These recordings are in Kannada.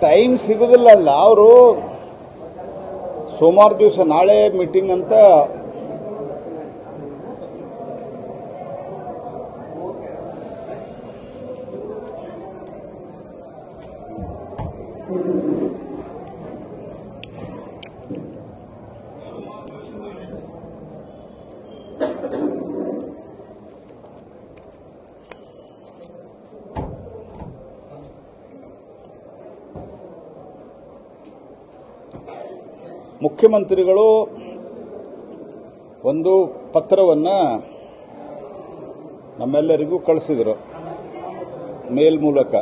ಟೈಮ್ ಸಿಗೋದಿಲ್ಲ ಅಲ್ಲ ಅವರು ಸೋಮವಾರ ದಿವಸ ನಾಳೆ ಮೀಟಿಂಗ್ ಅಂತ ಮುಖ್ಯಮಂತ್ರಿಗಳು ಒಂದು ಪತ್ರವನ್ನು ನಮ್ಮೆಲ್ಲರಿಗೂ ಕಳಿಸಿದರು ಮೇಲ್ ಮೂಲಕ.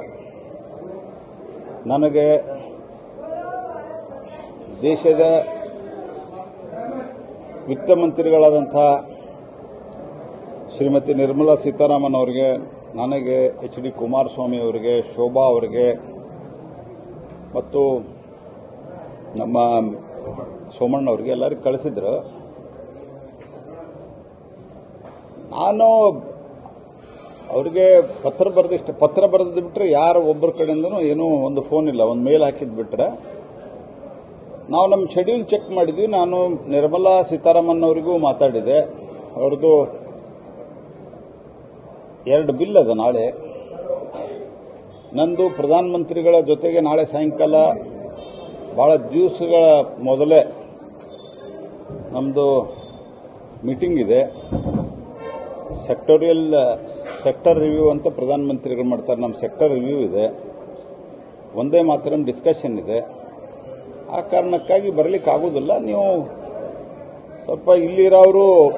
ನನಗೆ ದೇಶದ ವಿತ್ತ ಮಂತ್ರಿಗಳಾದಂಥ ಶ್ರೀಮತಿ ನಿರ್ಮಲಾ ಸೀತಾರಾಮನ್ ಅವರಿಗೆ, ನನಗೆ ಎಚ್ ಡಿ ಕುಮಾರಸ್ವಾಮಿ ಅವರಿಗೆ, ಶೋಭಾ ಅವರಿಗೆ, ಮತ್ತು ನಮ್ಮ ಸೋಮಣ್ಣ ಅವರಿಗೆ ಎಲ್ಲರಿಗೂ ಕಳಿಸಿದ್ರು. ನಾನು ಅವ್ರಿಗೆ ಪತ್ರ ಬರೆದಿಷ್ಟು ಪತ್ರ ಬರೆದು ಬಿಟ್ಟರೆ ಯಾರು ಒಬ್ಬರ ಕಡೆಯಿಂದನೂ ಏನೂ ಒಂದು ಫೋನ್ ಇಲ್ಲ, ಒಂದು ಮೇಲ್ ಹಾಕಿದ್ದು ಬಿಟ್ರೆ. ನಾವು ನಮ್ಮ ಶೆಡ್ಯೂಲ್ ಚೆಕ್ ಮಾಡಿದ್ವಿ, ನಾನು ನಿರ್ಮಲಾ ಸೀತಾರಾಮನ್ ಅವರಿಗೂ ಮಾತಾಡಿದೆ. ಅವ್ರದ್ದು ಎರಡು ಬಿಲ್ ಅದ ನಾಳೆ. ನಂದು ಪ್ರಧಾನಮಂತ್ರಿಗಳ ಜೊತೆಗೆ ನಾಳೆ ಸಾಯಂಕಾಲ ಭಾಳ ದಿವಸಗಳ ಮೊದಲೇ ನಮ್ಮದು ಮೀಟಿಂಗ್ ಇದೆ. ಸೆಕ್ಟೋರಿಯಲ್ ಸೆಕ್ಟರ್ ರಿವ್ಯೂ ಅಂತ ಪ್ರಧಾನಮಂತ್ರಿಗಳು ಮಾಡ್ತಾರೆ. ನಮ್ಮ ಸೆಕ್ಟರ್ ರಿವ್ಯೂ ಇದೆ. ಒಂದೇ ಮಾತ್ರ ಡಿಸ್ಕಷನ್ ಇದೆ. ಆ ಕಾರಣಕ್ಕಾಗಿ ಬರಲಿಕ್ಕೆ ಆಗೋದಿಲ್ಲ. ನೀವು ಸ್ವಲ್ಪ ಇಲ್ಲಿರೋರು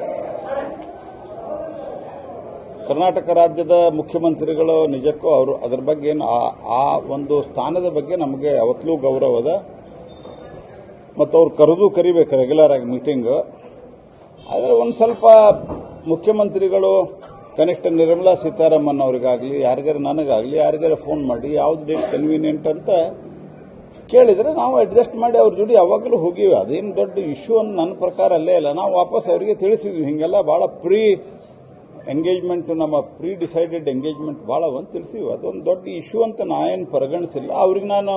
ಕರ್ನಾಟಕ ರಾಜ್ಯದ ಮುಖ್ಯಮಂತ್ರಿಗಳು ನಿಜಕ್ಕೂ ಅವರು ಅದರ ಬಗ್ಗೆ ಆ- ಒಂದು ಸ್ಥಾನದ ಬಗ್ಗೆ ನಮಗೆ ಯಾವತ್ತಲೂ ಗೌರವದ ಮತ್ತು ಅವ್ರು ಕರೆದು ಕರಿಬೇಕು ರೆಗ್ಯುಲರ್ ಆಗಿ ಮೀಟಿಂಗ್ ಆದರೆ ಒಂದು ಸ್ವಲ್ಪ ಮುಖ್ಯಮಂತ್ರಿಗಳು, ಕನಿಷ್ಠ ನಿರ್ಮಲಾ ಸೀತಾರಾಮನ್ ಅವರಿಗಾಗಲಿ, ಯಾರಿಗಾರ ನನಗಾಗಲಿ, ಯಾರಿಗಾರ ಫೋನ್ ಮಾಡಿ, ಯಾವ್ದು ಡೇಟ್ ಕನ್ವೀನಿಯಂಟ್ ಅಂತ ಕೇಳಿದರೆ ನಾವು ಅಡ್ಜಸ್ಟ್ ಮಾಡಿ ಅವ್ರ ಜೋಡಿ ಯಾವಾಗಲೂ ಹೋಗಿವೆ ಅದೇನು ದೊಡ್ಡ ಇಶ್ಯೂ ಅಂತ ನನ್ನ ಪ್ರಕಾರ ಅಲ್ಲೇ ಇಲ್ಲ ನಾವು ವಾಪಸ್ ಅವರಿಗೆ ತಿಳಿಸಿದ್ವಿ, ಹೀಗೆಲ್ಲ ಭಾಳ ಪ್ರೀ ಎಂಗೇಜ್ಮೆಂಟ್ ನಮ್ಮ ಪ್ರೀ ಡಿಸೈಡೆಡ್ ಎಂಗೇಜ್ಮೆಂಟ್ ಭಾಳ ಒಂದು ತಿಳಿಸಿವಿ ಅದೊಂದು ದೊಡ್ಡ ಇಶ್ಯೂ ಅಂತ ನಾ ಏನು ಪರಿಗಣಿಸಿಲ್ಲ. ಅವ್ರಿಗೆ ನಾನು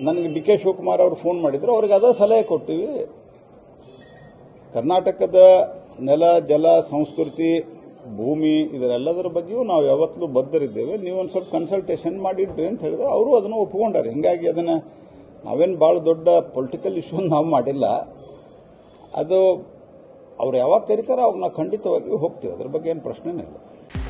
ನನಗೆ ಡಿ ಕೆ ಶಿವಕುಮಾರ್ ಅವರು ಫೋನ್ ಮಾಡಿದ್ರು. ಅವ್ರಿಗೆ ಅದೇ ಸಲಹೆ ಕೊಟ್ಟಿವಿ. ಕರ್ನಾಟಕದ ನೆಲ, ಜಲ, ಸಂಸ್ಕೃತಿ, ಭೂಮಿ ಇದರೆಲ್ಲದರ ಬಗ್ಗೆಯೂ ನಾವು ಯಾವತ್ತಲೂ ಬದ್ಧರಿದ್ದೇವೆ. ನೀವು ಒಂದು ಸ್ವಲ್ಪ ಕನ್ಸಲ್ಟೇಷನ್ ಮಾಡಿಡ್ರಿ ಅಂತ ಹೇಳಿದ್ರೆ. ಅವರು ಅದನ್ನು ಒಪ್ಕೊಂಡಾರೆ. ಹೀಗಾಗಿ ಅದನ್ನು ನಾವೇನು ಭಾಳ ದೊಡ್ಡ ಪೊಲಿಟಿಕಲ್ ಇಶ್ಯೂ ನಾವು ಮಾಡಿಲ್ಲ. ಅದು ಅವ್ರು ಯಾವಾಗ ಕರೀತಾರೋ ಅವಾಗ ನಾವು ಖಂಡಿತವಾಗಿಯೂ ಹೋಗ್ತೀವಿ. ಅದ್ರ ಬಗ್ಗೆ ಏನು ಪ್ರಶ್ನೆನೇ ಇಲ್ಲ.